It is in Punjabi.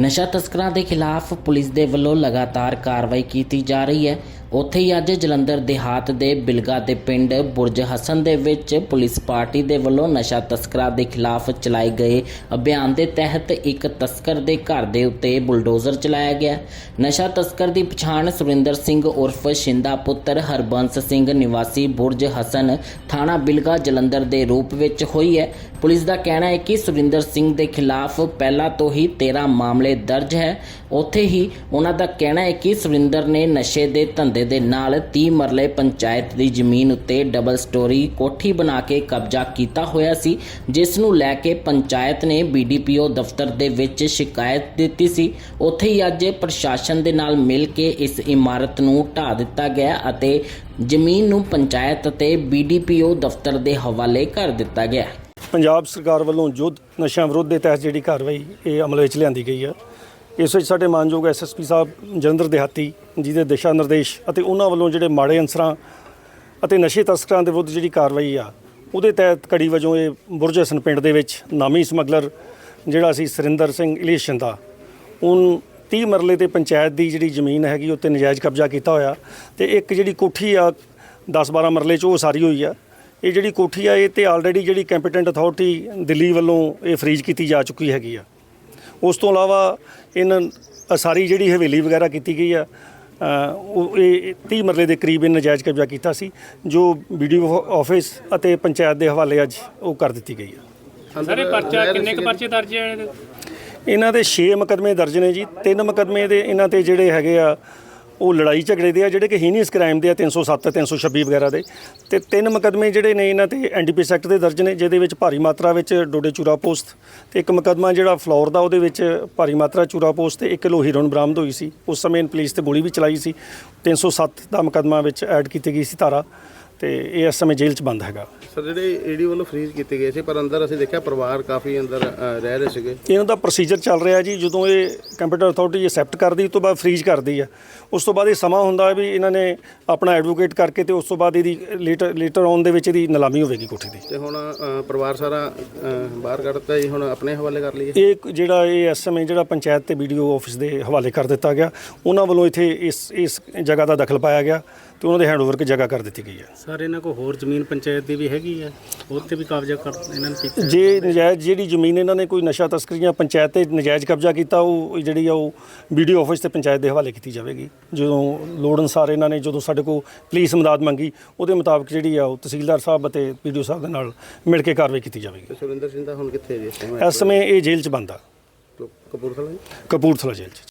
ਨਸ਼ਾ ਤਸਕਰਾਂ ਦੇ ਖਿਲਾਫ ਪੁਲਿਸ ਦੇ ਵੱਲੋਂ ਲਗਾਤਾਰ ਕਾਰਵਾਈ ਕੀਤੀ ਜਾ ਰਹੀ ਹੈ। ਉੱਥੇ ਹੀ ਅੱਜ ਜਲੰਧਰ ਦੇਹਾਤ ਦੇ ਬਿਲਗਾ ਦੇ ਪਿੰਡ ਬੁਰਜ ਹਸਨ ਦੇ ਵਿੱਚ ਪੁਲਿਸ ਪਾਰਟੀ ਦੇ ਵੱਲੋਂ ਨਸ਼ਾ ਤਸਕਰਾਂ ਦੇ ਖਿਲਾਫ ਚਲਾਏ ਗਏ ਅਭਿਆਨ ਦੇ ਤਹਿਤ ਇੱਕ ਤਸਕਰ ਦੇ ਘਰ ਦੇ ਉੱਤੇ ਬੁਲਡੋਜ਼ਰ ਚਲਾਇਆ ਗਿਆ। ਨਸ਼ਾ ਤਸਕਰ ਦੀ ਪਛਾਣ ਸੁਰਿੰਦਰ ਸਿੰਘ ਉਰਫ ਸ਼ਿੰਦਾ ਪੁੱਤਰ ਹਰਬੰਸ ਸਿੰਘ ਨਿਵਾਸੀ ਬੁਰਜ ਹਸਨ ਥਾਣਾ ਬਿਲਗਾ ਜਲੰਧਰ ਦੇ ਰੂਪ ਵਿੱਚ ਹੋਈ ਹੈ। ਪੁਲਿਸ ਦਾ ਕਹਿਣਾ ਹੈ ਕਿ ਸੁਰਿੰਦਰ ਸਿੰਘ ਦੇ ਖਿਲਾਫ ਪਹਿਲਾਂ ਤੋਂ ਹੀ 13 ਮਾਮਲੇ ਦਰਜ ਹੈ। ਉੱਥੇ ਹੀ ਉਹਨਾਂ ਦਾ ਕਹਿਣਾ ਹੈ ਕਿ ਸੁਰਿੰਦਰ ਨੇ ਨਸ਼ੇ ਦੇ ਧੰਦੇ ਦੇ ਨਾਲ 30 ਮਰਲੇ ਪੰਚਾਇਤ ਦੀ ਜ਼ਮੀਨ ਉੱਤੇ ਡਬਲ ਸਟੋਰੀ ਕੋਠੀ ਬਣਾ ਕੇ ਕਬਜ਼ਾ ਕੀਤਾ ਹੋਇਆ ਸੀ, ਜਿਸ ਨੂੰ ਲੈ ਕੇ ਪੰਚਾਇਤ ਨੇ ਬੀਡੀਪੀਓ ਦਫ਼ਤਰ ਦੇ ਵਿੱਚ ਸ਼ਿਕਾਇਤ ਦਿੱਤੀ ਸੀ। ਉੱਥੇ ਹੀ ਅੱਜ ਪ੍ਰਸ਼ਾਸਨ ਦੇ ਨਾਲ ਮਿਲ ਕੇ ਇਸ ਇਮਾਰਤ ਨੂੰ ਢਾ ਦਿੱਤਾ ਗਿਆ ਅਤੇ ਜ਼ਮੀਨ ਨੂੰ ਪੰਚਾਇਤ ਅਤੇ ਬੀਡੀਪੀਓ ਦਫ਼ਤਰ ਦੇ ਹਵਾਲੇ ਕਰ ਦਿੱਤਾ ਗਿਆ। ਪੰਜਾਬ ਸਰਕਾਰ ਵੱਲੋਂ ਯੁੱਧ ਨਸ਼ਿਆਂ ਵਿਰੁੱਧ ਦੇ ਤਹਿਤ ਜਿਹੜੀ ਕਾਰਵਾਈ ਇਹ ਅਮਲ ਵਿੱਚ ਲਿਆਂਦੀ ਗਈ ਹੈ। ਇਸ ਵਿੱਚ ਸਾਡੇ ਮਾਨਯੋਗ ਐਸਐਸਪੀ ਸਾਹਿਬ, ਜਲੰਧਰ ਦਿਹਾਤੀ ਜਿਹਦੇ ਦਿਸ਼ਾ ਨਿਰਦੇਸ਼ ਅਤੇ ਉਹਨਾਂ ਵੱਲੋਂ ਜਿਹੜੇ ਮਾੜੇ ਅਨਸਰਾਂ ਅਤੇ ਨਸ਼ੇ ਤਸਕਰਾਂ ਦੇ ਵਿਰੁੱਧ ਜਿਹੜੀ ਕਾਰਵਾਈ ਆ, ਉਹਦੇ ਤਹਿਤ ਕੜੀ ਵਜੋਂ ਇਹ ਬੁਰਜ ਹਸਨ ਪਿੰਡ ਦੇ ਵਿੱਚ ਨਾਮੀ ਸਮਗਲਰ ਜਿਹੜਾ ਸੀ ਸੁਰਿੰਦਰ ਸਿੰਘ ਇਲੀਸ਼ਨ ਦਾ ਉਹ 30 ਮਰਲੇ ਤੇ ਪੰਚਾਇਤ ਦੀ ਜਿਹੜੀ ਜ਼ਮੀਨ ਹੈਗੀ ਉੱਤੇ ਨਜਾਇਜ਼ ਕਬਜ਼ਾ ਕੀਤਾ ਹੋਇਆ ਤੇ ਇੱਕ ਜਿਹੜੀ ਕੋਠੀ ਆ 10-12 ਮਰਲੇ ਚ ਉਹ ਸਾਰੀ ਹੋਈ ਆ। ਇਹ ਜਿਹੜੀ ਕੋਠੀ ਆ, ਇਹ ਤੇ ਆਲਰੇਡੀ ਜਿਹੜੀ ਕੰਪੀਟੈਂਟ ਅਥਾਰਟੀ ਦਿੱਲੀ ਵੱਲੋਂ ਇਹ ਫਰੀਜ਼ ਕੀਤੀ ਜਾ ਚੁੱਕੀ ਹੈਗੀ ਆ। ਉਸ ਤੋਂ ਇਲਾਵਾ ਇਹਨਾਂ ਸਾਰੀ ਜਿਹੜੀ ਹਵੇਲੀ ਵਗੈਰਾ ਕੀਤੀ ਗਈ ਆ ਉਹ ਇਹ 30 ਮਰਲੇ ਦੇ ਕਰੀਬ ਇਹ ਨਜਾਇਜ਼ ਕਬਜ਼ਾ ਕੀਤਾ ਸੀ ਜੋ ਵੀਡੀਓ ਆਫਿਸ ਅਤੇ ਪੰਚਾਇਤ ਦੇ ਹਵਾਲੇ ਅੱਜ ਉਹ ਕਰ ਦਿੱਤੀ ਗਈ ਆ ਸਾਰੇ ਪਰਚਾ ਕਿੰਨੇ ਕੁ ਪਰਚੇ ਦਰਜ ਹੈ? ਇਹਨਾਂ ਦੇ 6 ਮੁਕਦਮੇ ਦਰਜ ਨੇ ਜੀ ਤਿੰਨ ਮੁਕਦਮੇ ਦੇ ਇਹਨਾਂ ਤੇ ਜਿਹੜੇ ਹੈਗੇ ਆ ਉਹ ਲੜਾਈ ਝਗੜੇ ਦੇ ਆ, ਜਿਹੜੇ ਕਿ ਹੀਨੀਅਸ ਕ੍ਰਾਈਮ ਦੇ ਆ 307 326 ਵਗੈਰਾ ਦੇ। ਤੇ ਤਿੰਨ ਮੁਕਦਮੇ ਜਿਹੜੇ ਨੇ ਇਹਨਾਂ ਤੇ ਐਨਡੀਪੀਐਸ ਐਕਟ ਦੇ ਦਰਜ ਨੇ, ਜਿਹਦੇ ਵਿੱਚ ਭਾਰੀ ਮਾਤਰਾ ਵਿੱਚ ਡੋਡੇ ਚੂਰਾ ਪੋਸਟ ਤੇ ਇੱਕ ਮੁਕਦਮਾ ਜਿਹੜਾ ਫਲੋਰ ਦਾ, ਉਹਦੇ ਵਿੱਚ ਭਾਰੀ ਮਾਤਰਾ ਚੂਰਾ ਪੋਸਟ ਤੇ 1 ਕਿਲੋ ਹੀਰੋਨ ਬਰਾਮਦ ਹੋਈ ਸੀ। ਉਸ ਸਮੇਂ ਪੁਲਿਸ ਤੇ ਗੋਲੀ ਵੀ ਚਲਾਈ ਸੀ। 307 ਦਾ ਮੁਕਦਮਾ ਵਿੱਚ ਐਡ ਕੀਤੀ ਗਈ ਸੀ ਧਾਰਾ। ਤੇ ਇਹ ਇਸ ਸਮੇਂ ਜੇਲ੍ਹ 'ਚ ਬੰਦ ਹੈਗਾ। ਸਰ ਜਿਹੜੇ ਈਡੀ ਵੱਲੋਂ ਫ੍ਰੀਜ਼ ਕੀਤੇ ਗਏ ਸੀ ਪਰ ਅੰਦਰ ਅਸੀਂ ਦੇਖਿਆ ਪਰਿਵਾਰ ਕਾਫੀ ਅੰਦਰ ਅ, ਰਹਿ ਰਹੇ ਸੀਗੇ। ਇਹਨਾਂ ਦਾ ਪ੍ਰੋਸੀਜਰ ਚੱਲ ਰਿਹਾ ਜੀ ਜਦੋਂ ਇਹ ਕੰਪਿਊਟਰ ਅਥਾਰਟੀ ਐਕਸੈਪਟ ਕਰਦੀ ਉਸ ਤੋਂ ਬਾਅਦ ਫ੍ਰੀਜ਼ ਕਰਦੀ ਆ। ਉਸ ਤੋਂ ਬਾਅਦ ਇਹ ਸਮਾਂ ਹੁੰਦਾ ਵੀ ਇਹਨਾਂ ਨੇ ਆਪਣਾ ਐਡਵੋਕੇਟ ਕਰਕੇ ਤੇ ਉਸ ਤੋਂ ਬਾਅਦ ਇਹਦੀ ਲੇਟਰ ਲੇਟਰ ਔਨ ਦੇ ਵਿੱਚ ਇਹਦੀ ਨਿਲਾਮੀ ਹੋਵੇਗੀ ਕੋਠੀ ਦੀ। ਤੇ ਹੁਣ ਅ, ਪਰਿਵਾਰ ਸਾਰਾ ਅ, ਬਾਹਰ ਕੱਢਤਾ ਜੀ ਹੁਣ ਆਪਣੇ ਹਵਾਲੇ ਕਰ ਲਈਏ। ਇਹ ਇੱਕ ਜਿਹੜਾ ਇਹ ਐਸਐਮਏ ਜਿਹੜਾ ਪੰਚਾਇਤ ਤੇ ਵੀਡੀਓ ਆਫਿਸ ਦੇ ਹਵਾਲੇ ਕਰ ਦਿੱਤਾ ਗਿਆ ਉਹਨਾਂ ਵੱਲੋਂ ਇੱਥੇ ਇਸ ਇਸ ਜਗ੍ਹਾ ਦਾ ਦਖਲ ਪਾਇਆ ਗਿਆ ਤੇ ਉਹਨਾਂ ਦੇ ਹੈਂਡਓਵਰ ਕੇ ਜਗ੍ਹਾ ਕਰ ਦਿੱਤੀ ਗਈ ਹੈ। ਸਰ ਇਹਨਾਂ ਕੋਲ ਹੋਰ ਜ਼ਮੀਨ ਪੰਚਾਇਤ ਦੀ ਵੀ ਹੈਗੀ ਹੈ ਉਹ ਤੇ ਵੀ ਕਬਜ਼ਾ ਕਰ ਇਹਨਾਂ ਨੇ ਕੀਤਾ। ਜੇ ਨਜਾਇਜ਼ ਜਿਹੜੀ ਜ਼ਮੀਨ ਇਹਨਾਂ ਨੇ ਕੋਈ ਨਸ਼ਾ ਤਸਕਰੀਆਂ ਪੰਚਾਇਤ ਤੇ ਨਜਾਇਜ਼ ਕਬਜ਼ਾ ਕੀਤਾ ਉਹ ਜਿਹੜੀ ਆ ਉਹ ਵੀਡੀਓ ਆਫਿਸ ਤੇ ਪੰਚਾਇਤ ਦੇ ਹਵਾਲੇ ਕੀਤੀ ਜਾਵੇਗੀ। ਜਦੋਂ ਲੋੜ ਅਨੁਸਾਰ ਇਹਨਾਂ ਨੇ ਜਦੋਂ ਸਾਡੇ ਕੋਲ ਪੁਲਿਸ ਮਦਦ ਮੰਗੀ ਉਹਦੇ ਮੁਤਾਬਕ ਜਿਹੜੀ ਆ ਉਹ ਤਹਿਸੀਲਦਾਰ ਸਾਹਿਬ ਅਤੇ ਵੀਡੀਓ ਸਾਹਿਬ ਦੇ ਨਾਲ ਮਿਲ ਕੇ ਕਾਰਵਾਈ ਕੀਤੀ ਜਾਵੇਗੀ। ਸੁਰਿੰਦਰ ਸਿੰਘ ਦਾ ਹੁਣ ਕਿੱਥੇ ਜੀ? ਇਸ ਸਮੇਂ ਇਹ ਜੇਲ੍ਹ 'ਚ ਬੰਦ ਆ। ਕਪੂਰਥਲਾ ਜੀ? ਕਪੂਰਥਲਾ ਜੇਲ੍ਹ 'ਚ।